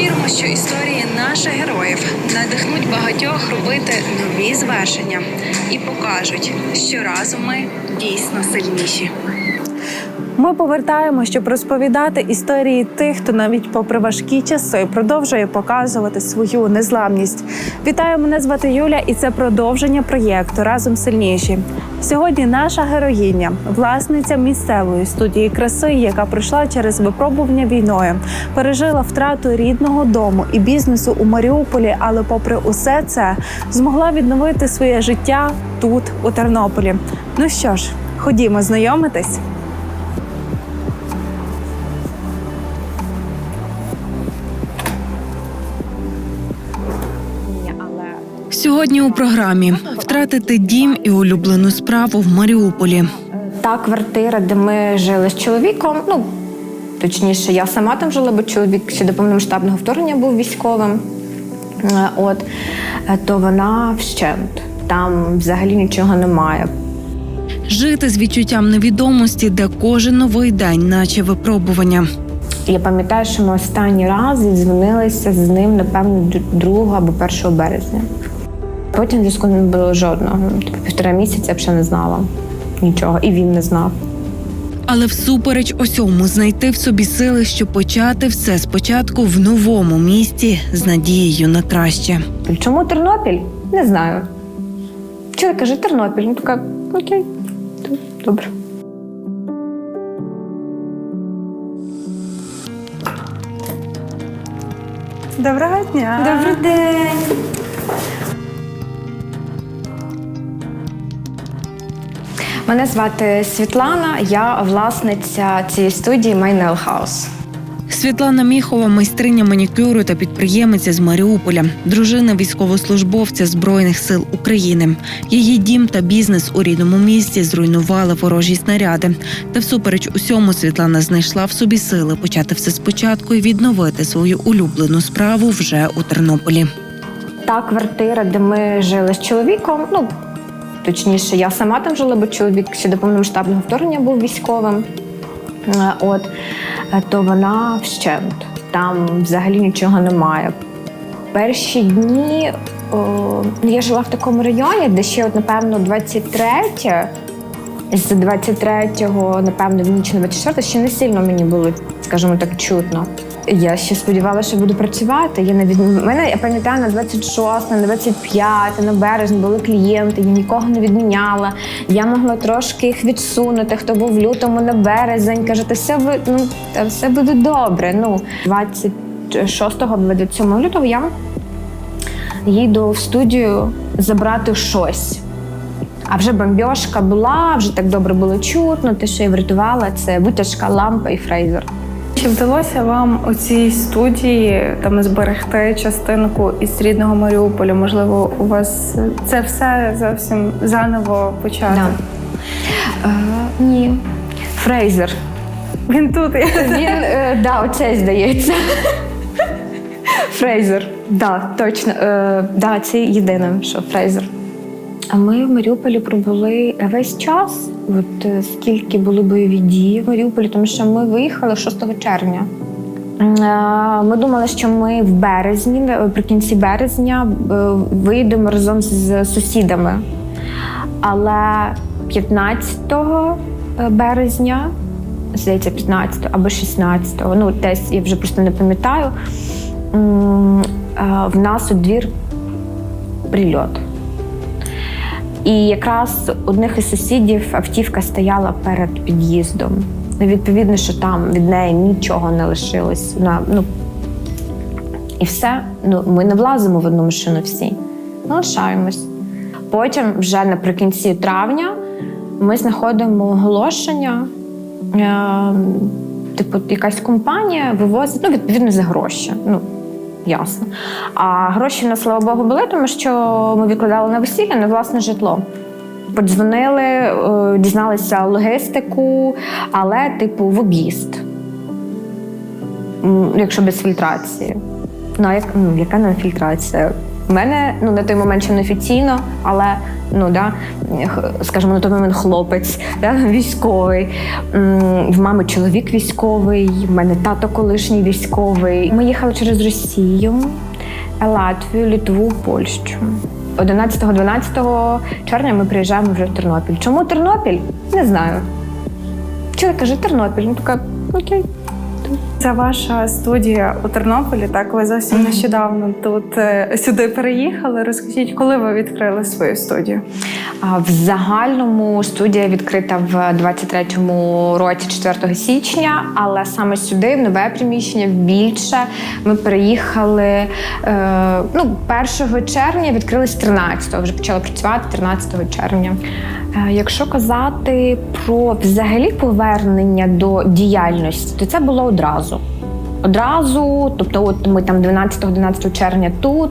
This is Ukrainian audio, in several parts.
Віримо, що історії наших героїв надихнуть багатьох робити нові звершення і покажуть, що разом ми дійсно сильніші. Ми повертаємо, щоб розповідати історії тих, хто навіть попри важкі часи продовжує показувати свою незламність. Вітаю, мене звати Юля, і це продовження проєкту Разом сильніші. Сьогодні наша героїня, власниця місцевої студії краси, яка пройшла через випробування війною, пережила втрату рідного дому і бізнесу у Маріуполі, але, попри усе це, змогла відновити своє життя тут, у Тернополі. Ну що ж, ходімо знайомитись. Сьогодні у програмі втратити дім і улюблену справу в Маріуполі. Та квартира, де ми жили з чоловіком, ну точніше, я сама там жила, бо чоловік ще до повномасштабного вторгнення був військовим. Е, От е, то вона вщент. Там взагалі нічого немає. Жити з відчуттям невідомості, де кожен новий день, наче випробування. Я пам'ятаю, що ми останній раз дзвонилися з ним, напевно, 2 або 1 березня. Потім зв'язку не було жодного. Тобто півтора місяця я ще не знала нічого, і він не знав. Але всупереч усьому знайти в собі сили, щоб почати все спочатку в новому місті з надією на краще. Чому Тернопіль? Не знаю. Чоловік каже, Тернопіль. Ну така, окей, добре. Доброго дня! Добрий день. Мене звати Світлана, я власниця цієї студії My Nail House. Світлана Міхова, майстриня манікюру та підприємиця з Маріуполя, дружина військовослужбовця Збройних сил України. Її дім та бізнес у рідному місті зруйнували ворожі снаряди. Та всупереч усьому Світлана знайшла в собі сили почати все спочатку і відновити свою улюблену справу вже у Тернополі. Та квартира, де ми жили з чоловіком, ну точніше, я сама там жила, бо чоловік ще до повномасштабного вторгнення був військовим. Е, От е, то вона вщент. Там взагалі нічого немає. Перші дні о, ну, я жила в такому районі, де ще, от, напевно, 23 з 23-го, напевно, в ніч на 24 ще не сильно мені було, скажімо так, чутно. Я ще сподівалася, що буду працювати. Я навіть мене я пам'ятаю на 26, на 25, на березень були клієнти, я нікого не відміняла. Я могла трошки їх відсунути. Хто був в лютому на березень, каже, та все ну та все буде добре. Ну 26 або 27 лютого я їду в студію забрати щось. А вже бомбьошка була, вже так добре було чутно. Те, що я врятувала, це витяжка, лампа і фрейзер. Чи вдалося вам у цій студії там зберегти частинку із рідного Маріуполя? Можливо, у вас це все зовсім заново почати? Да. Е, ні. Фрейзер. Він тут. Він, е, да, оцей здається. Фрейзер. Да, точно. Е, да, це єдине, що фрейзер. А ми в Маріуполі пробули весь час, от е, скільки були бойові дії в Маріуполі, тому що ми виїхали 6 червня. Е, Ми думали, що ми в березні, наприкінці березня, е, виїдемо разом з сусідами. Але 15 березня, здається, 15 або 16, ну десь я вже просто не пам'ятаю. е, В нас у двір прильот. І якраз одних із сусідів автівка стояла перед під'їздом. Ну, Відповідно, що там від неї нічого не лишилось. Вона, ну, і все. Ну, ми не влазимо в одну машину всі. Ми лишаємось. Потім, вже наприкінці травня, ми знаходимо оголошення. Е, типу, якась компанія вивозить, ну, відповідно, за гроші. Ну, ясно. А гроші на слава Богу були, тому що ми відкладали на весілля на власне житло. Подзвонили, е, дізналися логістику, але, типу, в об'їзд. Якщо без фільтрації. Ну, а як, ну, яка нам фільтрація? У мене ну на той момент ще не офіційно, але ну да, скажімо, на той момент хлопець, да, військовий. В мами чоловік військовий, в мене тато колишній військовий. Ми їхали через Росію, Латвію, Литву, Польщу. 11-12 червня ми приїжджаємо вже в Тернопіль. Чому Тернопіль? Не знаю. Чоловік каже, Тернопіль. Ну така, окей. Це ваша студія у Тернополі. Так, ви зовсім нещодавно тут е, сюди переїхали. Розкажіть, коли ви відкрили свою студію? В загальному студія відкрита в 23-му році, 4 січня, але саме сюди, в нове приміщення, в більше. Ми переїхали е, ну, 1 червня, відкрились 13-го, вже почали працювати 13 червня. Е, Якщо казати про взагалі повернення до діяльності, то це було одразу. Одразу, тобто, от ми там 12-11 червня тут.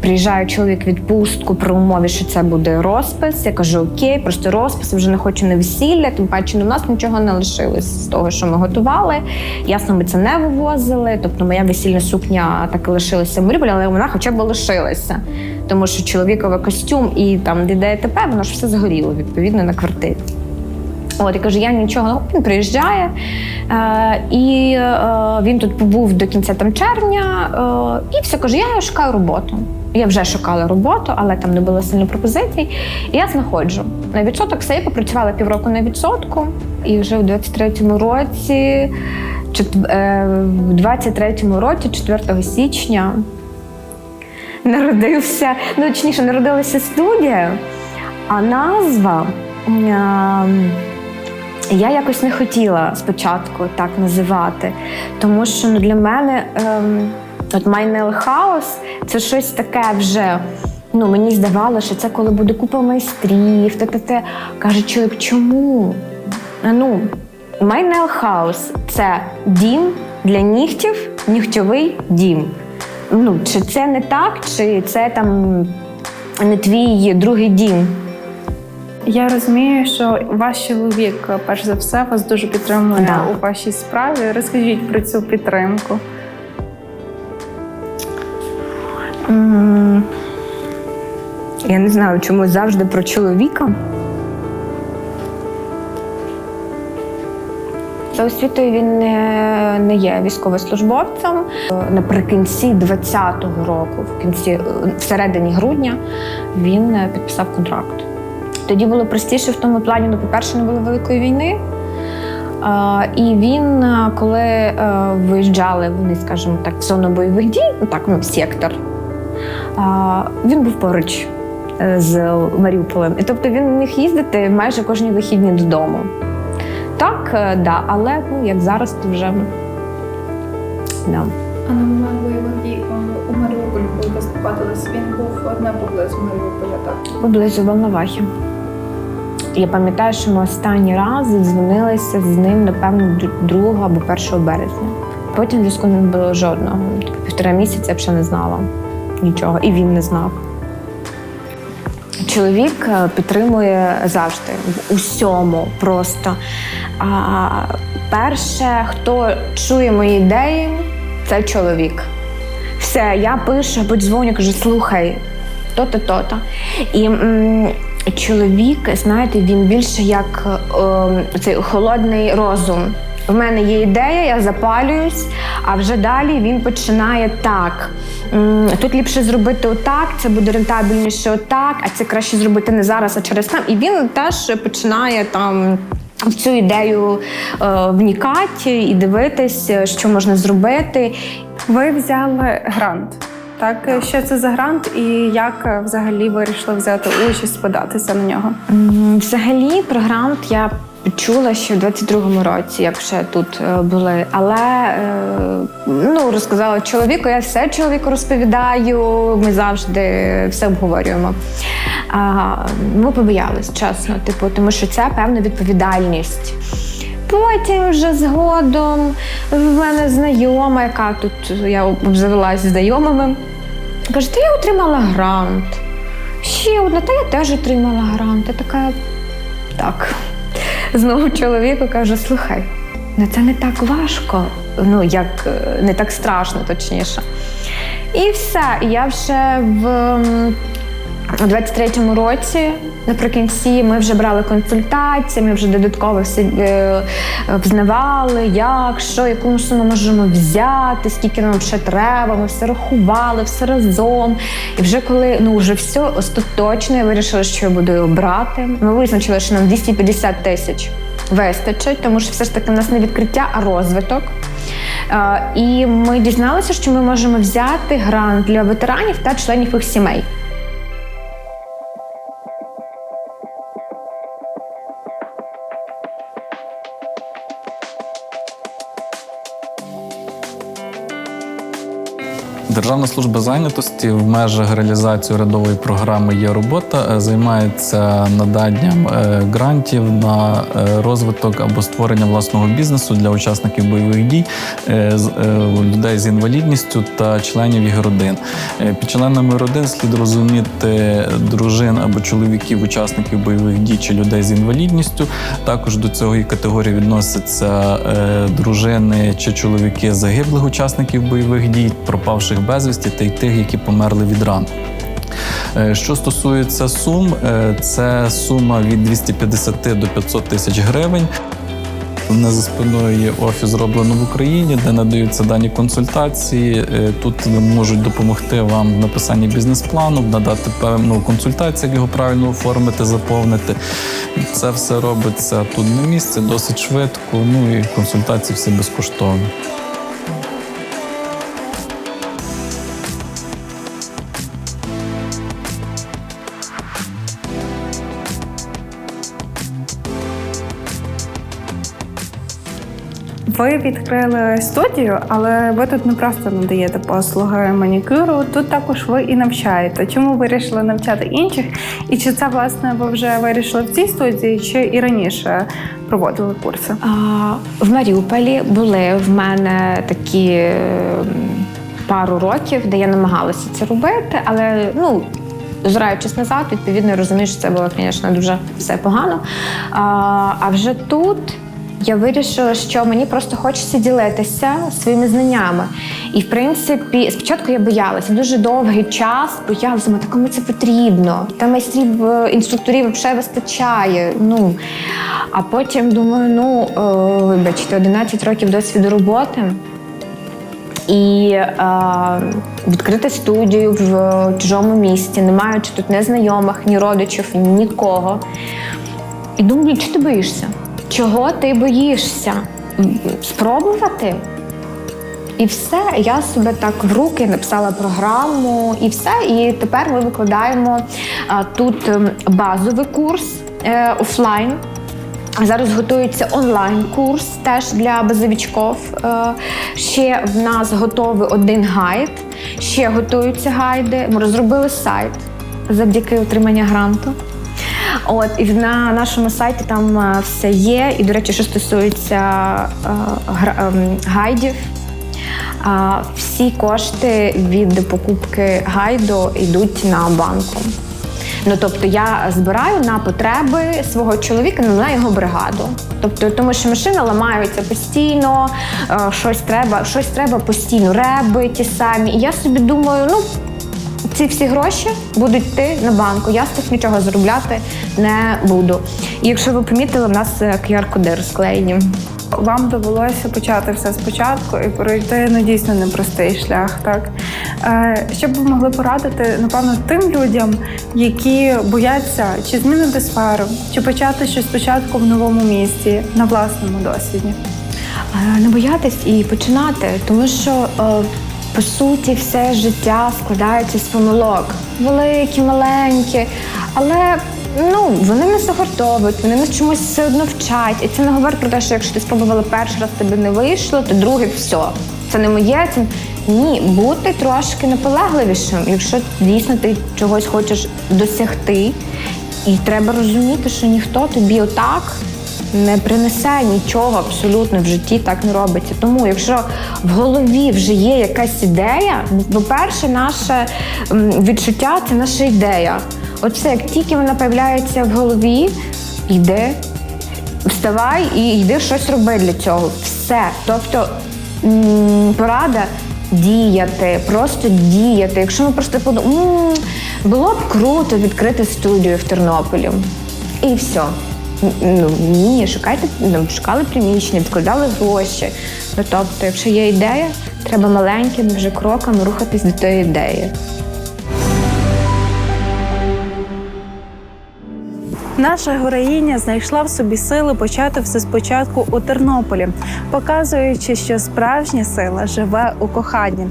Приїжджає чоловік відпустку при умові, що це буде розпис. Я кажу, окей, просто розпис, вже не хочу на весілля, тим паче ну, у нас нічого не лишилось з того, що ми готували. Ясно, ми це не вивозили. Тобто моя весільна сукня так і лишилася в Маріуполі, але вона хоча б лишилася. Тому що чоловіковий костюм і там ДДТП, воно ж все згоріло відповідно на квартирі. От, я кажу, я нічого він приїжджає, е, і е, він тут побув до кінця там червня, е, і все каже: я шукаю роботу. Я вже шукала роботу, але там не було сильно пропозицій. І я знаходжу на відсоток. Все, я попрацювала півроку на відсотку, і вже в 23-му році, е, в 23-му році, 4 січня, народився, ну точніше, народилася студія, а назва. ем, я якось не хотіла спочатку так називати, тому що ну, для мене ем, от My Nail це щось таке вже. Ну, мені здавалося, що це коли буде купа майстрів, те, те, те. Каже чоловік, чому? Ну, My Nail – це дім для нігтів, нігтьовий дім. Ну, чи це не так, чи це там не твій другий дім? Я розумію, що ваш чоловік, перш за все, вас дуже підтримує Да. у вашій справі. Розкажіть про цю підтримку. Я не знаю, чому завжди про чоловіка. За освітою він не, не є військовослужбовцем. Наприкінці 20-го року, в кінці е, в середині грудня, він підписав контракт. Тоді було простіше в тому плані, ну, по-перше, не було великої війни. І він, коли е, виїжджали вони, скажімо так, в зону бойових дій, ну так, ну, сектор, він був поруч е, з Маріуполем. І тобто він міг їздити майже кожні вихідні додому. Так, е, да, але ну, як зараз, то вже. Да. А на момент бойових дій у Маріуполі, коли ви знаходились, він був не поблизу Маріуполя, так? Поблизу Волновахи. Я пам'ятаю, що ми останній раз дзвонилися з ним, напевно, 2 або 1 березня. Потім зв'язку не було жодного. Півтора місяця я б ще не знала нічого, і він не знав. Чоловік е, підтримує завжди в усьому просто. А перше, хто чує мої ідеї, це чоловік. Все, я пишу або дзвоню, кажу, слухай, то-то, то-то. І м, чоловік, знаєте, він більше як е, цей холодний розум. В мене є ідея, я запалююсь, а вже далі він починає так. Тут ліпше зробити отак, це буде рентабельніше отак, а це краще зробити не зараз, а через там. І він теж починає там в цю ідею е, вникати і дивитись, що можна зробити. Ви взяли грант. Так, що це за грант і як взагалі вирішили взяти участь, податися на нього? Взагалі про грант я чула ще в 22-му році, як ще тут е, були. Але е, ну, розказала чоловіку, я все чоловіку розповідаю, ми завжди все обговорюємо. Ми побоялись, чесно, типу, тому що це певна відповідальність. Потім вже згодом в мене знайома, яка тут я обзавелася знайомими, каже, ти я отримала грант. Ще одна, та я теж отримала грант. Я така, так. Знову чоловіку каже: слухай, ну це не так важко, ну як е, не так страшно, точніше. І все. Я вже в у 23-му році, наприкінці, ми вже брали консультації, ми вже додатково все е, взнавали, як, що, яку суму можемо взяти, скільки нам ще треба. Ми все рахували, все разом. І вже коли ну вже все остаточно, я вирішила, що я буду його брати. Ми визначили, що нам 250 тисяч вистачить, тому що все ж таки в нас не відкриття, а розвиток. Е, І ми дізналися, що ми можемо взяти грант для ветеранів та членів їх сімей. Державна служба зайнятості в межах реалізації урядової програми є робота, е, займається наданням е, грантів на е, розвиток або створення власного бізнесу для учасників бойових дій, людей з інвалідністю та членів їх родин. Під членами родин слід розуміти дружин або чоловіків, учасників бойових дій чи людей з інвалідністю. Також до цієї категорії відносяться дружини чи чоловіки загиблих учасників бойових дій, пропавших безвісті та й тих, які померли від ран. Е, Що стосується сум, е, це сума від 250 до 500 тисяч гривень. Мене за спиною є офіс зроблено в Україні, де надаються дані консультації. Е, Тут можуть допомогти вам в написанні бізнес-плану, надати певну консультацію, як його правильно оформити, заповнити. Це все робиться тут на місці, досить швидко. Ну і консультації всі безкоштовні. Ви відкрили студію, але ви тут не просто надаєте послуги манікюру, тут також ви і навчаєте. Чому ви вирішили навчати інших? І чи це власне ви вже вирішили в цій студії, чи і раніше проводили курси? А, В Маріуполі були в мене такі пару років, де я намагалася це робити, але ну. Озираючись назад, відповідно, я розумію, що це було, звісно, дуже все погано. А, а вже тут я вирішила, що мені просто хочеться ділитися своїми знаннями. І, в принципі, спочатку я боялася дуже довгий час, боялася, думаю, «Та кому це потрібно. Та майстрів е, інструкторів взагалі вистачає. Ну, а потім думаю, ну, е, вибачте, 11 років досвіду роботи. І е, відкрити студію в чужому місті, не маючи тут ні знайомих, ні родичів, нікого. І думаю, чого ти боїшся? Чого ти боїшся? Спробувати? І все, я себе так в руки написала програму, і все. І тепер ми викладаємо тут ем, базовий курс е, офлайн. Зараз готується онлайн-курс теж для базовичків. Е, Ще в нас готовий один гайд, ще готуються гайди. Ми розробили сайт завдяки отримання гранту. От і на нашому сайті там е, все є. І, до речі, що стосується е, ем, гайдів, а, всі кошти від покупки гайду йдуть на банку. Ну тобто я збираю на потреби свого чоловіка на його бригаду. Тобто, тому що машина ламається постійно, е, щось треба, щось треба постійно, реби ті самі. І я собі думаю, ну. Ці всі гроші будуть йти на банку. Я з тих нічого заробляти не буду. І якщо ви помітили, в нас е, QR-коди розклеєні. Вам довелося почати все спочатку і пройти ну дійсно непростий шлях. Так е, що б ви могли порадити, напевно, тим людям, які бояться чи змінити сферу, чи почати щось спочатку в новому місті на власному досвіді. Е, Не боятись і починати, тому що по суті все життя складається з помилок. Великі, маленькі, але ну, вони не загортовують, вони нас чомусь все одно вчать. І це не говорить про те, що якщо ти спробувала перший раз, тобі не вийшло, то другий все. Це не моє, це ні, бути трошки наполегливішим, якщо дійсно ти чогось хочеш досягти. І треба розуміти, що ніхто тобі отак не принесе нічого абсолютно в житті, так не робиться. Тому, якщо в голові вже є якась ідея, ну, по-перше, наше відчуття це наша ідея. Оце як тільки вона з'являється в голові, йди, вставай і йди щось роби для цього. Все. Тобто порада діяти, просто діяти. Якщо ми просто подумаємо, було б круто відкрити студію в Тернополі. І все. Ні, шукайте, ну, шукали приміщення, відкладали гроші. Ну тобто, якщо є ідея, треба маленькими вже кроками рухатись до тієї ідеї. Наша героїня знайшла в собі сили почати все спочатку у Тернополі, показуючи, що справжня сила живе у коханні.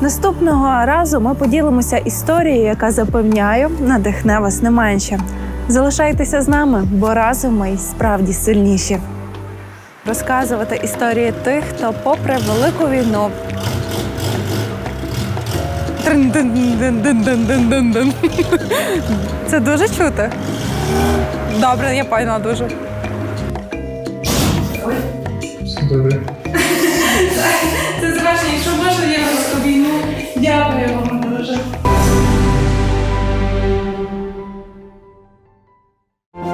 Наступного разу ми поділимося історією, яка запевняю, надихне вас не менше. Залишайтеся з нами, бо разом ми й справді сильніші. Розказувати історії тих, хто, попри велику війну. Це дуже чути. Добре, я поняла дуже. Добре. Це звершення, якщо можна, я вас обійму. Дякую вам дуже.